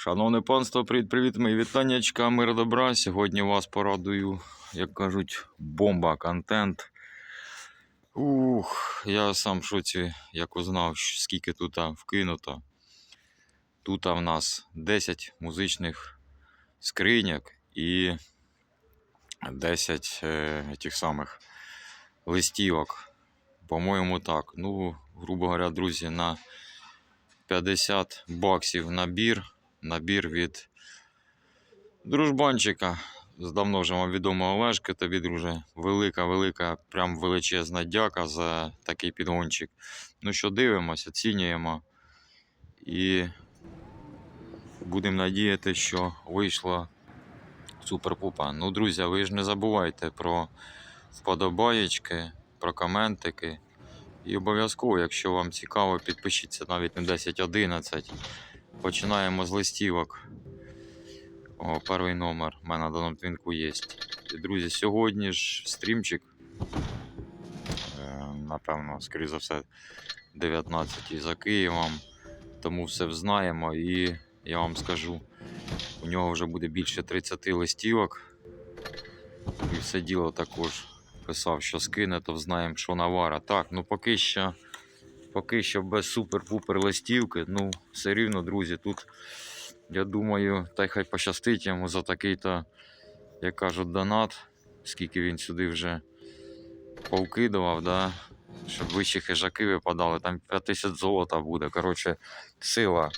Шановне панство, привіт-привіт, мої вітаннячка, мир добра. Сьогодні вас порадую, як кажуть, бомба контент. Ух, я сам в шоці, як узнав, скільки тут вкинуто. Тут в нас 10 музичних скриньок і 10 е, тих самих листівок. По-моєму, так. Ну, грубо говоря, друзі, на 50 баксів набір. Набір від дружбанчика. З давно вже вам відомого Олешки. Тобі, друже, велика, велика, прям величезна дяка за такий підгончик. Ну що, дивимося, оцінюємо. І будемо надіяти, що вийшло супер-пупа. Ну, друзі, ви ж не забувайте про вподобаєчки, про коментики. І обов'язково, якщо вам цікаво, підпишіться навіть на 10-11. Починаємо з листівок. О, перший номер. У мене на даному твінку є. І, друзі, сьогодні ж стрімчик. Е, напевно, скоріше за все, 19 за Києвом. Тому все взнаємо і я вам скажу, у нього вже буде більше 30 листівок. І все діло також писав, що скине, то взнаємо, що навара. Так, ну поки що, поки що без супер-пупер листівки. Ну, все рівно, друзі, тут, я думаю, та й хай пощастить йому за такий-то, як кажуть, донат, скільки він сюди вже повкидував, да? щоб вищі хижаки випадали. Там 50 золота буде. Коротше, сила.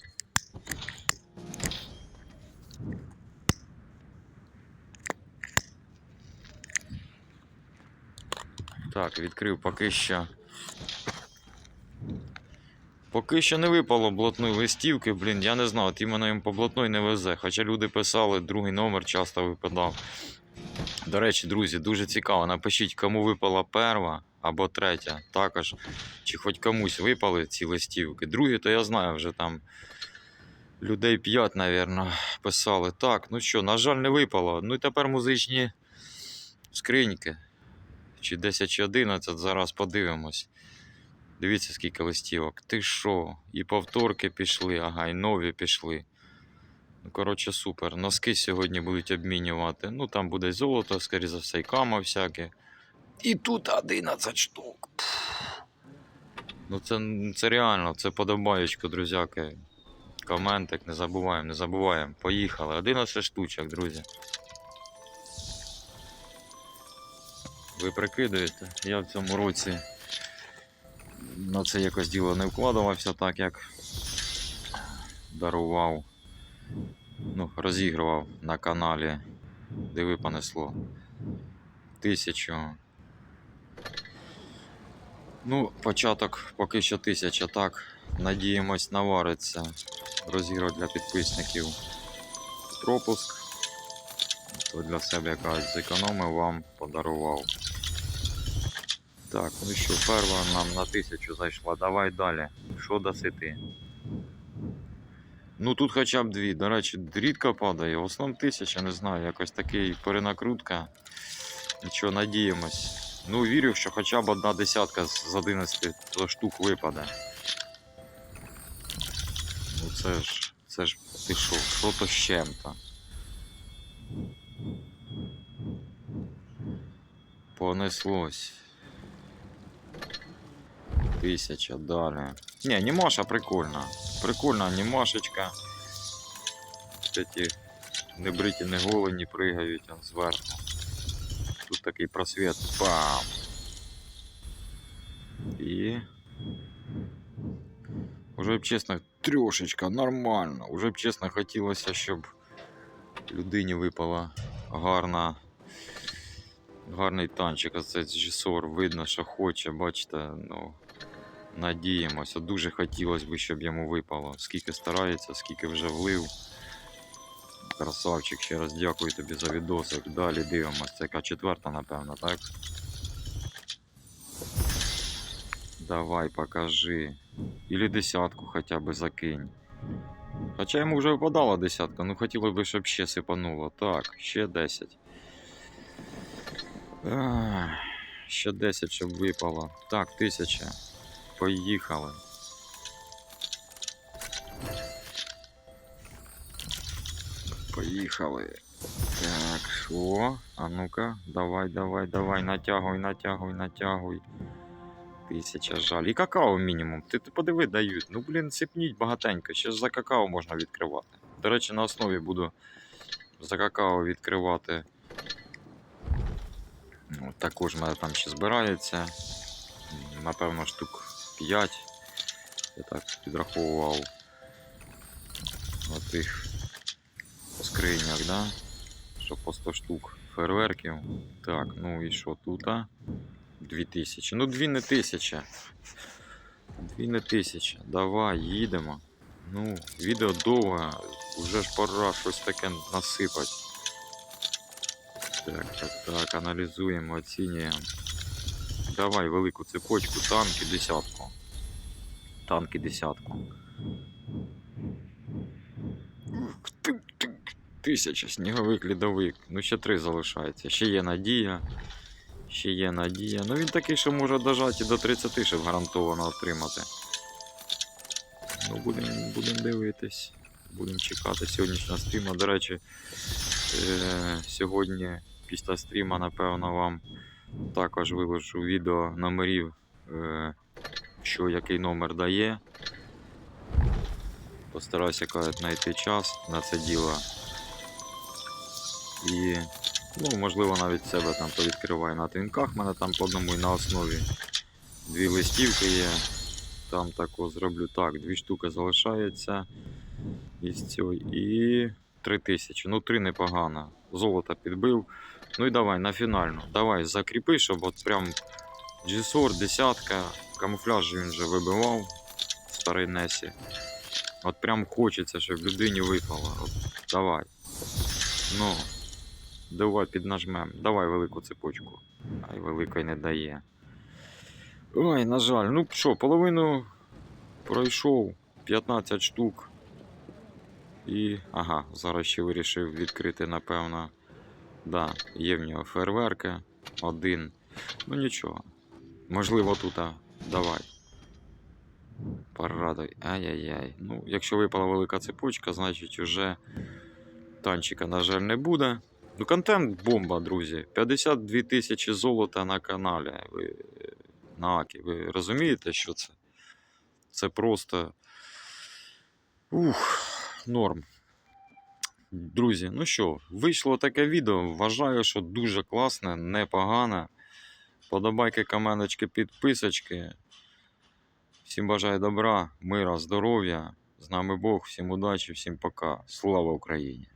Так, відкрив поки що. Поки що не випало блатної листівки, блін, я не знаю, от іменно їм по блатної не везе. Хоча люди писали, другий номер часто випадав. До речі, друзі, дуже цікаво. Напишіть, кому випала перша або третя. Також, чи хоч комусь випали ці листівки. Другі, то я знаю, вже там людей 5, напевно, писали. Так, ну що, на жаль, не випало. Ну і тепер музичні скриньки чи 10 чи 11, зараз подивимось. Дивіться, скільки листівок. Ти що? І повторки пішли, ага, і нові пішли. Ну, коротше, супер. Носки сьогодні будуть обмінювати. Ну, там буде золото, скоріше за все, і кама всяке. І тут 11 штук. Ну, це, це реально, це подобаєчко, друзяки. Коментик, не забуваємо, не забуваємо. Поїхали. 11 штучок, друзі. Ви прикидуєте? Я в цьому році на це якось діло не вкладувався так, як дарував, ну, розігрував на каналі, диви понесло. Тисячу. Ну, початок поки що тисяча, так. Надіємось, навариться. Розіграв для підписників пропуск. То для себе якраз зекономив вам, подарував. Так, ну що, перша нам на тисячу зайшла. Давай далі. Що даси ти? Ну тут хоча б дві. До речі, рідко падає. В основному тисяча, не знаю, якось такий перенакрутка. Нічого, надіємось. Ну, вірю, що хоча б одна десятка з 11 штук випаде. Ну це ж. Це ж ти що, що то з чим-то? Понеслось. Тисяча далі. Не, анімаша прикольна. Прикольна анімашечка. Ці не бриті, не голені пригають он зверху. Тут такий просвіт. Бам! І. Уже б чесно, трьошечка, нормально. Уже б чесно хотілося, щоб людині випала гарна. Гарний танчик, а це Джесор, видно, що хоче, бачите, ну, надіємося. Дуже хотілося б, щоб йому випало. Скільки старається, скільки вже влив. Красавчик, ще раз дякую тобі за відосик. Далі дивимося. Це яка четверта, напевно, так? Давай, покажи. Ілі десятку хоча б закинь. Хоча йому вже випадала десятка, ну хотілося б, щоб ще сипануло. Так, ще 10. Ах, ще 10, щоб випало. Так, 1000. Поїхали. Поїхали. Так, що? А ну-ка, давай, давай, давай, натягуй, натягуй, натягуй. Тисяча жаль. І какао мінімум. Ти, ти подиви, дають. Ну, блін, сипніть багатенько. Ще ж за какао можна відкривати. До речі, на основі буду за какао відкривати. Ну, також в мене там ще збирається. Напевно, штук 5. Я так підраховував. Отих по скринях, да? Що по 100 штук фейерверків. Так, ну і що тут? 2000. Ну, дві не тисяча. Дві не тисяча. Давай, їдемо. Ну, відео довге, вже ж пора щось таке насипати. Так, так, так, аналізуємо, оцінюємо. Давай велику цепочку, танки десятку. Танки десятку. Ти, Тисяча, сніговик, лідовик. Ну ще три залишається. Ще є надія. Ще є надія. Ну він такий, що може дожати до 30, щоб гарантовано отримати. Ну, будемо будем дивитись. Будемо чекати сьогоднішнього стріму. До речі, е, сьогодні після стріма, напевно, вам також виложу відео номерів, е, що який номер дає. Постараюся знайти час на це діло. І, ну, можливо, навіть себе там повідкриваю на твінках. У мене там по одному і на основі дві листівки є. Там тако зроблю так, дві штуки залишається із цього. І 3000. Ну, три непогано. Золото підбив. Ну і давай на фінальну. Давай закріпи, щоб от прям GSOR, десятка, камуфляж він вже вибивав в старій Несі. От прям хочеться, щоб людині випало. От, давай. Ну. Давай піднажмем. Давай велику цепочку. Ай, великої не дає. Ой, на жаль. Ну що, половину пройшов 15 штук. І. Ага, зараз ще вирішив відкрити, напевно. Да, є в нього фейерверки. Один. Ну нічого. Можливо, тут. а, Давай. Порадуй. Ай-яй-яй. Ну, якщо випала велика цепочка, значить вже танчика, на жаль, не буде. Ну, контент бомба, друзі. 52 тисячі золота на каналі. Ви, на Акі. Ви розумієте, що це? Це просто. Ух, норм. Друзі, ну що, вийшло таке відео. Вважаю, що дуже класне, непогане. Подобайки, каменочки, підписочки. Всім бажаю добра, мира, здоров'я. З нами Бог, всім удачі, всім пока. Слава Україні!